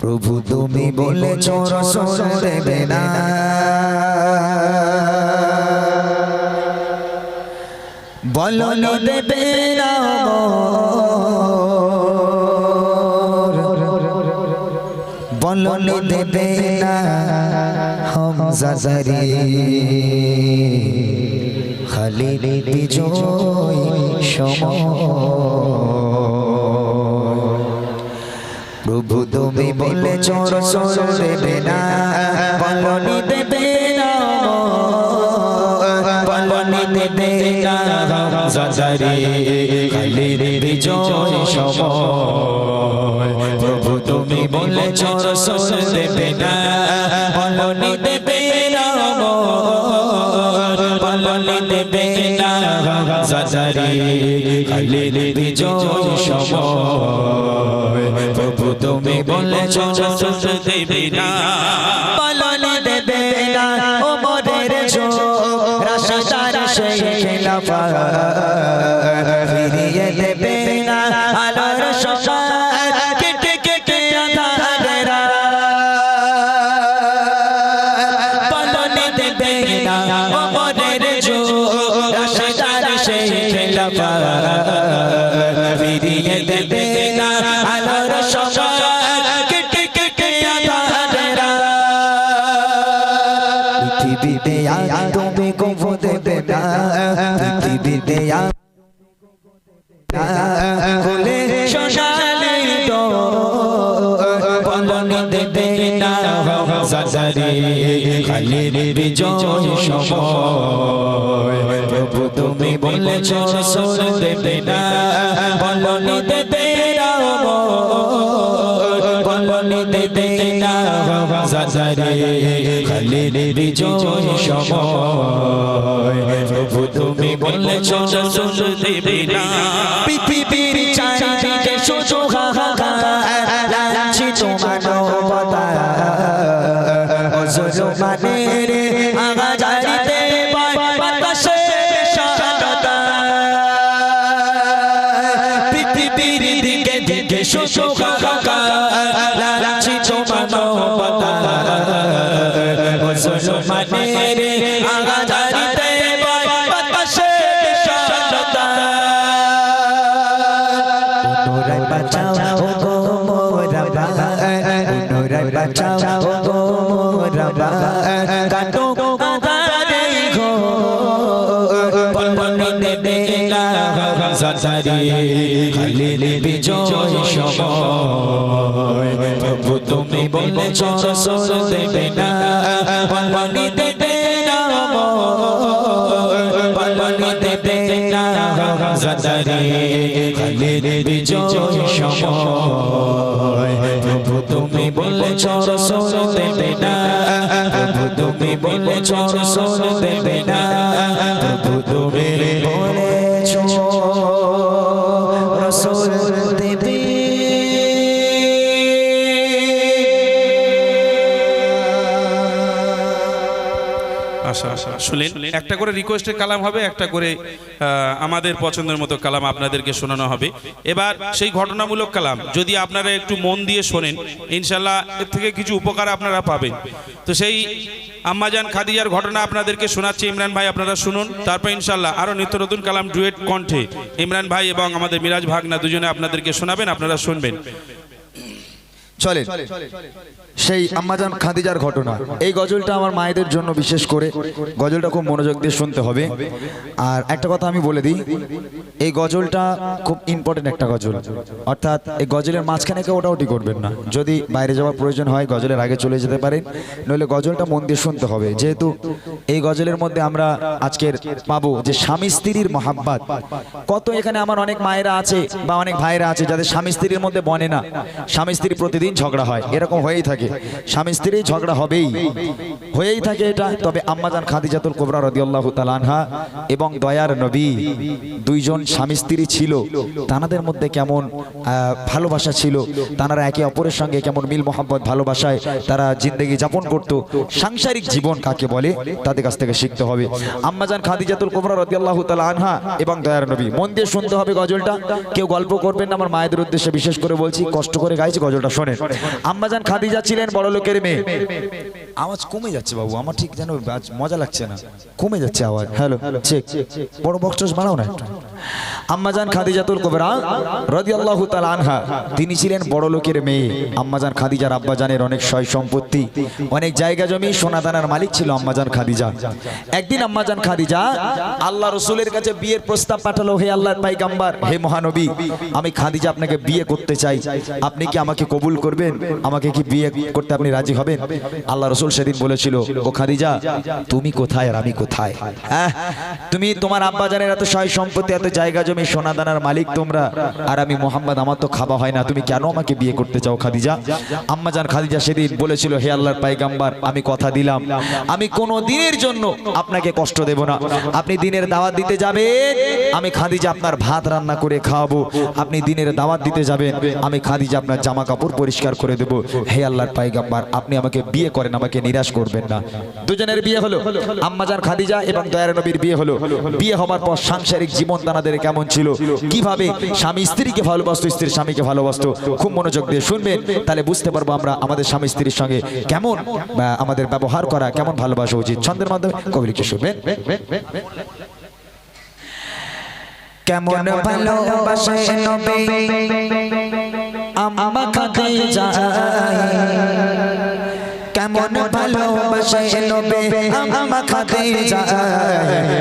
প্রভু তুমি বলে রসুল দেবে না। বলনি দেবে না বলনি দেবে না হম জাজারি খালি বিজয় সময়। প্রভু তুমি বলেছ রসুল দেবে না বলনি দেবে না বলনি দেবে না জাজারি খালি বিজয় সময়। প্রভু তুমি বলেছ রসুল দেবে না বলনি দেবে না বলনি দেবে না জাজারি খালি বিজয় সময়। দেবে না বলনি দেবে না ও মোদের জো রাশাদার সেই খেলাফা না পৃথিবীতে আ খুলে তো বলনি দেবে না সাজারি খালি বিজয় সময় প্রভু তুমি বলেছ সোর দেবে না বলনি দেবে না বলনি দেবে না সাজারি খালি বিজয় সময় প্রভু তুমি বললে চল চল দেবে না পৃথিবীর bà trao. Ô cô mô ra bà Uno ra bà trao. Ô cô mô ra bà Cả đô cô ca ta đây khô. Bọn bọn đê đê đê ca khá khá sát xa đi. Khải lì lì bì chó cho bòi Phật tung tùng đi bốn lê cho sô lê đê đê đa বলেছ রসুল দেবে না। তুমি বলেছ রসুল দেবে না। তুমি বলেছ শুনলেন একটা করে রিকোয়েস্টের কালাম হবে, একটা করে আমাদের পছন্দের মতো কালাম আপনাদেরকে শোনানো হবে। এবার সেই ঘটনামূলক কালাম, যদি আপনারা একটু মন দিয়ে শোনেন, ইনশাল্লাহ এর থেকে কিছু উপকার আপনারা পাবেন। তো সেই আম্মাজান খাদিজার ঘটনা আপনাদেরকে শোনাচ্ছে, ইমরান ভাই আপনারা শুনুন। তারপর ইনশাল্লাহ আরও নিত্য নতুন কালাম, ডুয়েট কণ্ঠে। ইমরান ভাই এবং আমাদের মিরাজ ভাগনা দুজনে আপনাদেরকে শোনাবেন, আপনারা শুনবেন। চলে সেই আম্মাজান খাদিজার ঘটনা। এই গজলটা আমার মায়েদের জন্য বিশেষ করে। গজলটা খুব মনোযোগ দিয়ে শুনতে হবে। আর একটা কথা আমি বলে দিই, এই গজলটা খুব ইম্পর্টেন্ট একটা গজল। অর্থাৎ এই গজলের মাঝখানে কেউ ওটাওটি করবেন না। যদি বাইরে যাওয়ার প্রয়োজন হয়, গজলের আগে চলে যেতে পারেন। নইলে গজলটা মন দিয়ে শুনতে হবে। যেহেতু এই গজলের মধ্যে আমরা আজকের পাবো যে স্বামী স্ত্রীর মহাব্বাত। কত এখানে আমার অনেক মায়েরা আছে বা অনেক ভাইরা আছে যাদের স্বামী স্ত্রীর মধ্যে বনে না। স্বামী স্ত্রী প্রতিদিন ঝগড়া হয়, এরকম হয়েই থাকে। স্বামী স্ত্রী ঝগড়া হবেই। হয়েই থাকে এটা। তবে আম্মাজান খাদিজাতুল কোবরা রদিয়াল্লাহু তাআলা আনহা এবং দয়ার নবী দুইজন স্বামী স্ত্রী ছিল। তানাদের মধ্যে কেমন ভালোবাসা ছিল। তারা একে অপরের সঙ্গে কেমন মিল মোহাম্মদ ভালোবাসায় তারা জিন্দগি যাপন করত। সাংসারিক জীবন কাকে বলে? তাদের কাছ থেকে শিখতে হবে। আম্মাজান খাদিজাতুল কুবরা রাদিয়াল্লাহু তাআলা আনহা এবং দয়ার নবী। মন দিয়ে শুনতে হবে গজলটা। কেউ গল্প করবেন না। আমার মায়েদের উদ্দেশ্যে বিশেষ করে বলছি, কষ্ট করে গাইছি গজলটা, শোনেন। আম্মাজান খাদিজা ছিলেন বড় লোকের মেয়ে। আওয়াজ কমে যাচ্ছে বাবু আমার ঠিক যেন মজা লাগছে না। কমে যাচ্ছে আওয়াজ। হ্যালো বড় বক্স বাড়াও না একটু। আম্মাজান খাদিজাতুল কুবরা রাদিয়াল্লাহু তাআলা আনহা। তিনি ছিলেন বড় লোকের মেয়ে। আম্মাজান খাদিজার আব্বাজানের অনেক সয় সম্পত্তি, অনেক জায়গা জমি, সোনাদানার মালিক ছিল আম্মাজান খাদিজা। একদিন আম্মাজান খাদিজা আল্লাহ রসুলের কাছে বিয়ের প্রস্তাব পাঠালো, হে আল্লাহর হে মহানবী, আমি খাদিজা আপনাকে বিয়ে করতে চাই। আপনি কি আমাকে কবুল করবেন? আমাকে কি বিয়ে করতে আপনি রাজি হবেন? আল্লাহ রসুল সেদিন বলেছিল, ও খাদিজা, তুমি কোথায় আর আমি কোথায়? হ্যাঁ তুমি তোমার আব্বাজানের এত সয় সম্পত্তি, এত জায়গা জমি, সোনাদানার মালিক তোমরা। আর আমি মোহাম্মদ, আমার তো খাওয়া হয় না। তুমি কেন আমাকে বিয়ে করতে চাও, খাদিজা? আম্মাজান খাদিজা সেদিন বলেছিল, হে আল্লাহর পাইগাম্বার, আমি কথা দিলাম। আমি কোনো দিনের জন্য আপনাকে কষ্ট দেব না। আপনি দিনের দাওয়াত দিতে যাবেন, আমি খাদিজা আপনার ভাত রান্না করে খাওয়াবো। আপনি দিনের দাওয়াত দিতে যাবেন, আমি খাদিজা আপনার জামা কাপড় পরিষ্কার করে দেব। হে আল্লাহর পাইগাম্বার, আপনি আমাকে বিয়ে করেন, আমাকে নিরাশ করবেন না। দুজনের বিয়ে হলো। আম্মাজান খাদিজা এবং দয়ার নবীর বিয়ে হলো। বিয়ে হবার পর সাংসারিক জীবন তাদের কেমন ছিল? কীভাবে স্বামী স্ত্রীকে ভালোবাসতো, স্ত্রীর স্বামীকে ভালোবাসতো? খুব মনোযোগ দিয়ে শুনবেন। তাহলে বুঝতে পারব আমরা আমাদের স্বামী স্ত্রীর সঙ্গে কেমন আমাদের ব্যবহার করা, কেমন ভালোবাসা উচিত। ছন্দের মাধ্যমে কবিকে শুনবেন। কেমন ভালোবাসে নবী? খাদিজা। কেমন ভালোবাসে নবী? আম্মা খাদিজা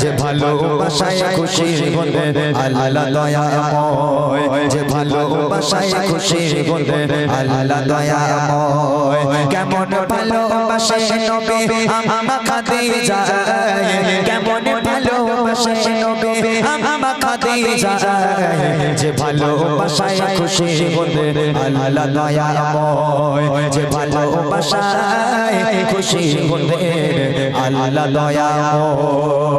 যে ভালোবাসায় খুশি হলে আল্লাহ দয়াময় যে ভালোবাসায় খুশি হলে আল্লাহ দয়াময় কেমন ভালোবাসে নবী? আম্মা খাদিজা কেমন ভালোবাসে নবী? আম্মা খাদিজা যে ভালোবাসায় খুশি হলে আল্লাহ দয়াময় যে ভালোবাসায় খুশি হলে আল্লাহ দয়াময়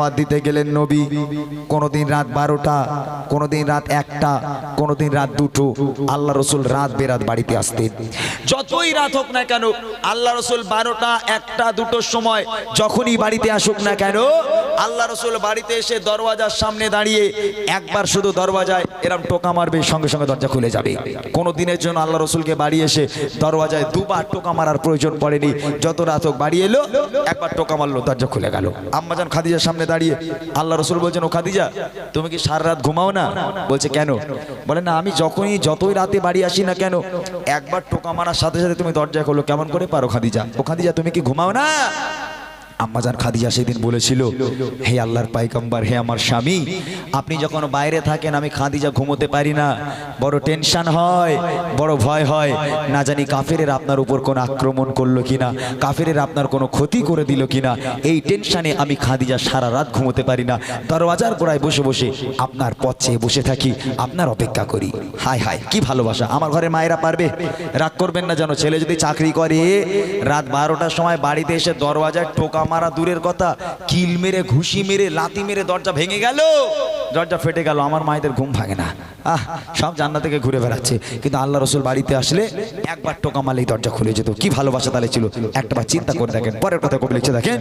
দাওয়াত দিতে গেলেন নবী। কোনোদিন রাত বারোটা, কোনোদিন রাত একটা, কোনোদিন রাত দুটো। আল্লাহ রসুল রাত বেরাত বাড়িতে আসতেন। যতই রাত হোক না কেন, আল্লাহ রসুল বারোটা, একটা, দুটোর সময় যখনই বাড়িতে আসুক না কেন, আল্লাহ রসুল বাড়িতে এসে দরওয়াজার সামনে দাঁড়িয়ে একবার শুধু দরওয়াজায় এরম টোকা মারবে, সঙ্গে সঙ্গে দরজা খুলে যাবে। কোনো দিনের জন্য আল্লাহ রসুলকে বাড়ি এসে দরওয়াজায় দুবার টোকা মারার প্রয়োজন পড়েনি। যত রাত হোক বাড়ি এলো, একবার টোকা মারলো, দরজা খুলে গেল। আম্মাজান খাদিজার সামনে দাঁড়িয়ে আল্লাহ রসুল বলছেন, ও খাদিজা, তুমি কি সারা রাত ঘুমাও না? বলছে, কেন? বলে, না, আমি যখনই, যতই রাতে বাড়ি আসি না কেন, একবার টোকা মারার সাথে সাথে তুমি দরজা খোলো কেমন করে পারো খাদিজা? ও খাদিজা, তুমি কি ঘুমাও না? আম্মাজান খাদিজা সেদিন বলেছিল, হে আল্লাহর পাইকাম্বার হে আমার স্বামী, আপনি যখন বাইরে থাকেন, আমি খাদিজা ঘুমোতে পারি না। বড় টেনশন হয়, বড় ভয় হয়। না জানি কাফেরের আপনার উপর কোনো আক্রমণ করল কিনা, কাফেরের আপনার কোনো ক্ষতি করে দিল কিনা। এই টেনশনে আমি খাদিজা সারা রাত ঘুমোতে পারি না। দরওয়াজার গোড়ায় বসে বসে আপনার পথ চেয়ে বসে থাকি, আপনার অপেক্ষা করি। হায় হায়, কি ভালোবাসা। আমার ঘরে মায়েরা পারবে? রাগ করবেন না যেন, ছেলে যদি চাকরি করে, রাত বারোটার সময় বাড়িতে এসে দরওয়াজায় টোকা মারা দূরের কথা। কিল মেরে, ঘুষি মেরে লাতি মেরে দরজা ভেঙে গেল। দরজা ফেটে গেল। আমার মায়েদের ঘুম ভাঙে না। আহ, সব জান্না থেকে ঘুরে বেড়াচ্ছে। কিন্তু আল্লাহ রসুল বাড়িতে আসলে একবার টোকা মালেই দরজা খুলে যেত। কি ভালোবাসা তাহলে ছিল? একটা বার চিন্তা করে দেখেন। পরের কথা কবি লিখছে দেখেন।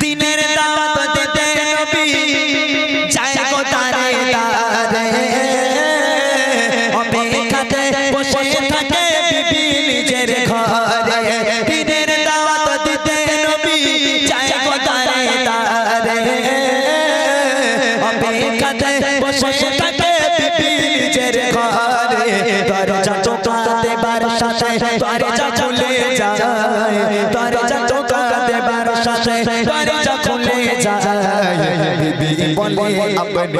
দিনের দাওয়াত দিতে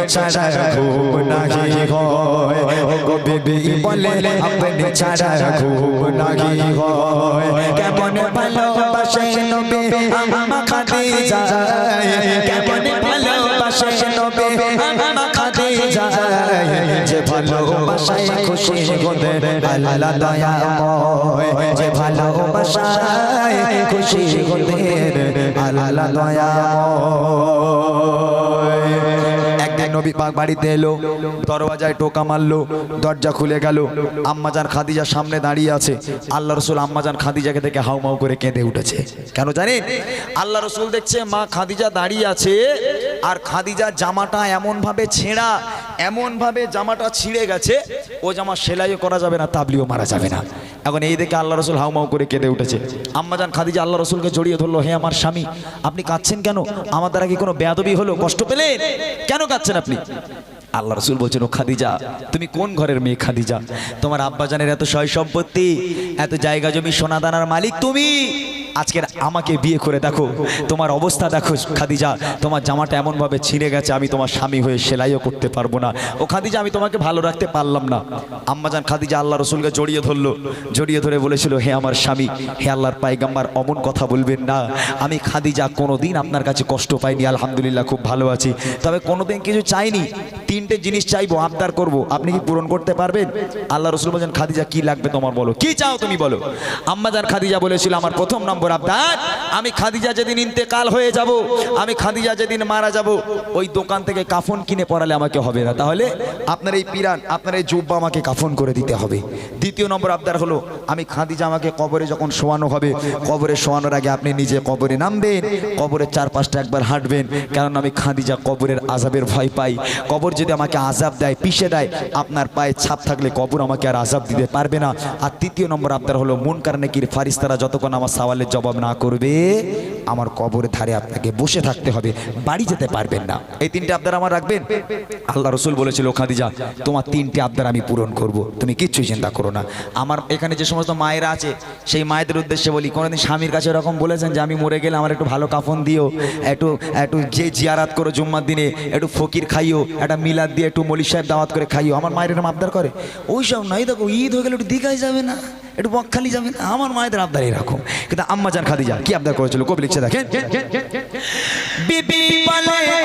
ছাড়া ঘুম নাহি হয় গো বিবি বলে আপনি ছাড়া খুশি গোদে আল্লাহ দয়াময় যে ভালোবাসায় খুশি গোদে আল্লাহ দয়াময় নবী পাক বাড়িতে এলো, দরওয়াজায় টোকা মারলো, দরজা খুলে গেল। আম্মাজান খাদিজা সামনে দাঁড়িয়ে আছে। আল্লাহ রসুল আম্মাজান খাদিজাকে দেখে হাউমাউ করে কেঁদে উঠেছে। কেন জানেন? আল্লাহ রসুল দেখছে মা খাদিজা দাঁড়িয়ে আছে, আর খাদিজার জামাটা এমনভাবে ছেঁড়া এমন ভাবে জামাটা ছিঁড়ে গেছে, ও জামা সেলাইও করা যাবে না, তাবলিও মারা যাবে না। এখন এই দেখে আল্লাহ রসুল হাউমাউ করে কেঁদে উঠেছে। আম্মাজান খাদিজা আল্লাহ রসুলকে জড়িয়ে ধরলো, হে আমার স্বামী, আপনি কাঁদছেন কেন? আমার দ্বারা কি কোনো বেয়াদবি হলো? কষ্ট পেলেন? কেন কাঁদছেন আপনি? আল্লাহ রসুল বলছেন, ও খাদিজা, তুমি কোন ঘরের মেয়ে খাদিজা? তোমার আব্বাজানের এত সয় সম্পত্তি, এত জায়গা জমি, সোনাদানার মালিক তুমি? আজকের আমাকে বিয়ে করে দেখো। তোমার অবস্থা দেখো, খাদিজা। তোমার জামাটা এমনভাবে ছিঁড়ে গেছে, আমি তোমার স্বামী হয়ে সেলাইও করতে পারব না। ও খাদিজা, আমি তোমাকে ভালো রাখতে পারলাম না। আম্মাজান খাদিজা আল্লাহ রসুলকে জড়িয়ে ধরলো। জড়িয়ে ধরে বলেছিল, হে আমার স্বামী, হে আল্লাহর পাইগাম্বার অমন কথা বলবেন না। আমি খাদিজা কোনোদিন আপনার কাছে কষ্ট পাইনি, আলহামদুলিল্লাহ খুব ভালো আছি। তবে কোনো দিন কিছু চাইনি। তিনটে জিনিস চাইব, আবদার করব। আপনি কি পূরণ করতে পারবেন? আল্লাহ রসুল বলছেন খাদিজা, কি লাগবে তোমার বলো। কি চাও তুমি বলো? আম্মাজান খাদিজা বলেছিল, আমার প্রথম নম্বর আবদার, আমি খাদিজা যেদিন ইন্তেকাল হয়ে যাব, আমি খাদিজা যেদিন মারা যাব, ওই দোকান থেকে কাফন কিনে পড়ালে আমাকে হবে না। তাহলে আপনার এই পিরান, আপনার এই জুব্বা আমাকে কাফন করে দিতে হবে। দ্বিতীয় নম্বর আবদার হলো, আমি খাদিজা আমাকে কবরে যখন শোয়ানো হবে, কবরে শোয়ানোর আগে আপনি নিজে কবরে নামবেন কবরের চারপাশটা একবার হাঁটবেন, কারণ আমি খাদিজা কবরের আজাবের ভয় পাই। কবর যদি আমাকে আজাব দেয়, পিষে দেয়, আপনার পায়ে ছাপ থাকলে কবর আমাকে আর আজাব দিতে পারবে না। আর তৃতীয় নম্বর আবদার হলো মন কারণেকির ফারিস্তারা যতক্ষণ আমার সওয়ালের জবাব না করবে, আমার কবরের ধারে আপনাকে বসে থাকতে হবে, বাড়ি যেতে পারবেন না। এই তিনটে আবদার আমার রাখবেন? আল্লাহ রসুল বলেছিল, খাদিজা, তোমার তিনটে আবদার আমি পূরণ করব, তুমি কিচ্ছুই চিন্তা করো না। আমার এখানে যে সমস্ত মায়েরা আছে, সেই মায়েদের উদ্দেশ্যে বলি, কোনোদিন স্বামীর কাছে এরকম বলেছেন যে, আমি মরে গেলে আমার একটু ভালো কাফন দিও, একটু একটু যে জিয়ারাত করো জুম্মার দিনে, একটু ফকির খাইও, একটা মিলাদ দিয়ে একটু মলি সাহেব দাওয়াত করে খাইও। আমার মায়ের এরকম আবদার করে। ওই সব নয় দেখো, ঈদ হয়ে গেলে একটু দীঘায় যাবে না? একটু বকখালি যাবেন আমার মায়েদের আবদার এরকম কিন্তু আম্মা জান খাদিজা কি আবদার করেছিল কবি লিখছে দেখেন বিবি বলে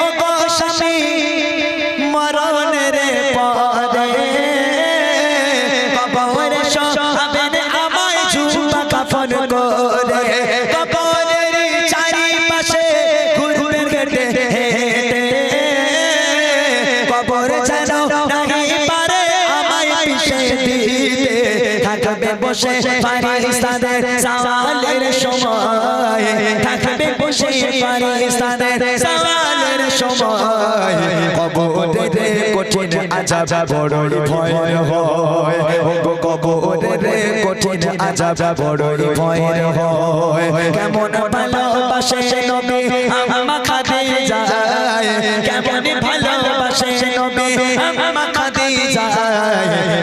বসে ফারিস্তাদের সওয়ালের সময়। থাকবে বসে ফারিস্তাদের সওয়ালের সময়। কবরে কঠিন আজাব বড়ই ভয় হয়। ও কবরে কঠিন আজাব বড়ই ভয় হয়। কেমন ভালোবাসে নবী আমা খাদিজা। কেমন ভালোবাসে নবী আমা খাদিজা।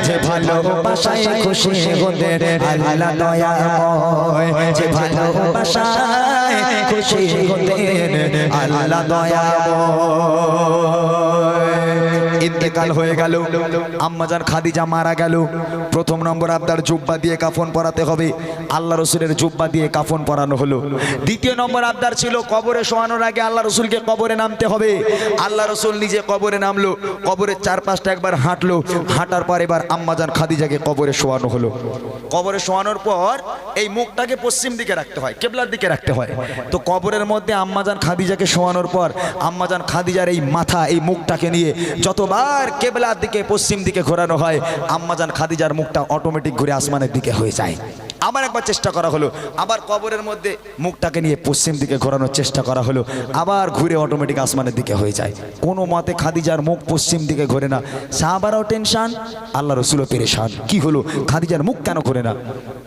যে ভালোবাসায় খুশি গোদের আল্লাহ দয়াময় যে ভালোবাসায় খুশি গোদের আল্লাহ ইন্তেকাল হয়ে গেল। আম্মাজান খাদিজা মারা গেল। প্রথম নম্বর আবদার জুব্বা দিয়ে কাফন পরাতে হবে। আল্লাহ রসুলের জুব্বা দিয়ে কাফন পরানো হলো। দ্বিতীয় নম্বর আবদার ছিল কবরে শোয়ানোর আগে আল্লাহ রসুলকে কবরে নামতে হবে। আল্লাহ রসুল নিজে কবরে নামলো, কবরের চারপাশটা একবার হাঁটলো। হাঁটার পর এবার আম্মাজান খাদিজাকে কবরে শোয়ানো হলো। কবরে শোয়ানোর পর এই মুখটাকে পশ্চিম দিকে রাখতে হয়, কেবলার দিকে রাখতে হয়। তো কবরের মধ্যে আম্মাজান খাদিজাকে শোয়ানোর পর আম্মাজান খাদিজার এই মাথা, এই মুখটাকে নিয়ে যতবার কেবলার দিকে, পশ্চিম দিকে ঘোরানো হয়। আম্মাজান খাদিজার মুখটা অটোমেটিক ঘুরে আসমানের দিকে হয়ে যায়। আবার একবার চেষ্টা করা হলো। আবার কবরের মধ্যে মুখটাকে নিয়ে পশ্চিম দিকে ঘোরানোর চেষ্টা করা হলো। আবার ঘুরে অটোমেটিক আসমানের দিকে হয়ে যায়। কোনো মতে খাদিজার মুখ পশ্চিম দিকে ঘোরে না। সাহাবারাও টেনশন আল্লাহ রসুলও পেরেশান। কি হলো? খাদিজার মুখ কেন ঘোরে না?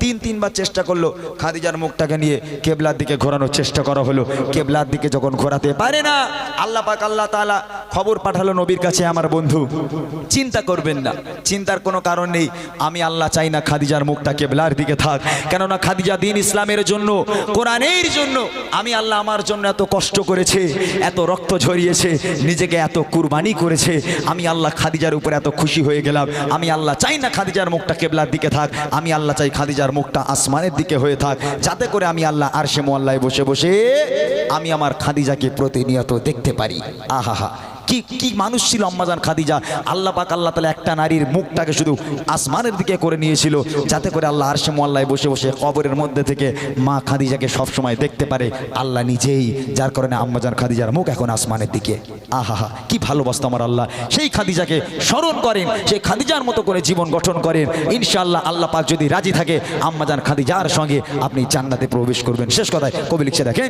তিন তিনবার চেষ্টা করল। খাদিজার মুখটাকে নিয়ে কেবলার দিকে ঘোরানোর চেষ্টা করা হলো। কেবলার দিকে যখন ঘোরাতে পারে না, আল্লাহ পাক, আল্লাহ তাআলা খবর পাঠালো নবীর কাছে, আমার বন্ধু, চিন্তা করবেন না, চিন্তার কোনো কারণ নেই। আমি আল্লাহ চাই না খাদিজার মুখটা কেবলার দিকে থাক। কেননা খাদিজা দিন ইসলামের জন্য, কোরআনের জন্য, আমি আল্লাহ আমার জন্য এত কষ্ট করেছে, এত রক্ত ঝরিয়েছে, নিজেকে এত কুরবানি করেছে। আমি আল্লাহ খাদিজার উপর এত খুশি হয়ে গেলাম। আমি আল্লাহ চাই না খাদিজার মুখটা কেবলার দিকে থাক। আমি আল্লাহ চাই খাদিজার মুখটা আসমানের দিকে হয়ে থাক। যাতে করে আমি আল্লাহ আর সে মোয়াল্লায় বসে বসে আমি আমার খাদিজাকে প্রতিনিয়ত দেখতে পারি। আহা কি কি মানুষ ছিল আম্মাজান খাদিজা আল্লাহ পাক আল্লাহ তালা একটা নারীর মুখটাকে শুধু আসমানের দিকে করে নিয়েছিল যাতে করে আল্লাহ আরশে মোয়াল্লায় বসে বসে কবরের মধ্যে থেকে মা খাদিজাকে সবসময় দেখতে পারে আল্লাহ নিজেই যার কারণে আম্মাজান খাদিজার মুখ এখন আসমানের দিকে আহা হা কি ভালোবাসতো আমার আল্লাহ সেই খাদিজাকে স্মরণ করেন সেই খাদিজার মতো করে জীবন গঠন করেন ইনশাআল্লাহ আল্লাহ পাক যদি রাজি থাকে আম্মাজান খাদিজার সঙ্গে আপনি জান্নাতে প্রবেশ করবেন শেষ কথায় কবি লিখছে দেখেন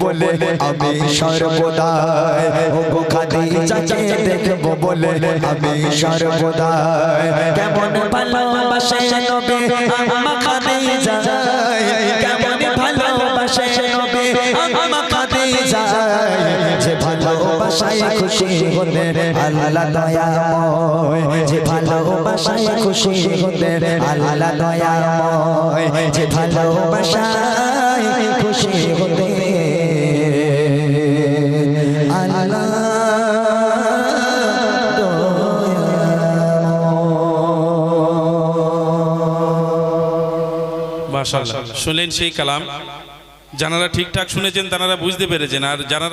বলে আমি সর্বদাই ও গো খাদিজাকে দেখব বলে আমি সর্বদাই কেমন ভালোবাসে নবী আমা খাদিজা কেমন ভালোবাসে নবী আমা খাদিজা যে ভালোবাসায় খুশি হলে আল্লাহ দয়াময়। যে ভালোবাসায় খুশি হলে আল্লাহ দয়াময়। যে ভালোবাসায় খুশি হলে মাশাআল্লাহ। শুনলেন সেই কালাম। যারা ঠিকঠাক শুনেছেন তারা বুঝতে পেরেছেন। আর যারা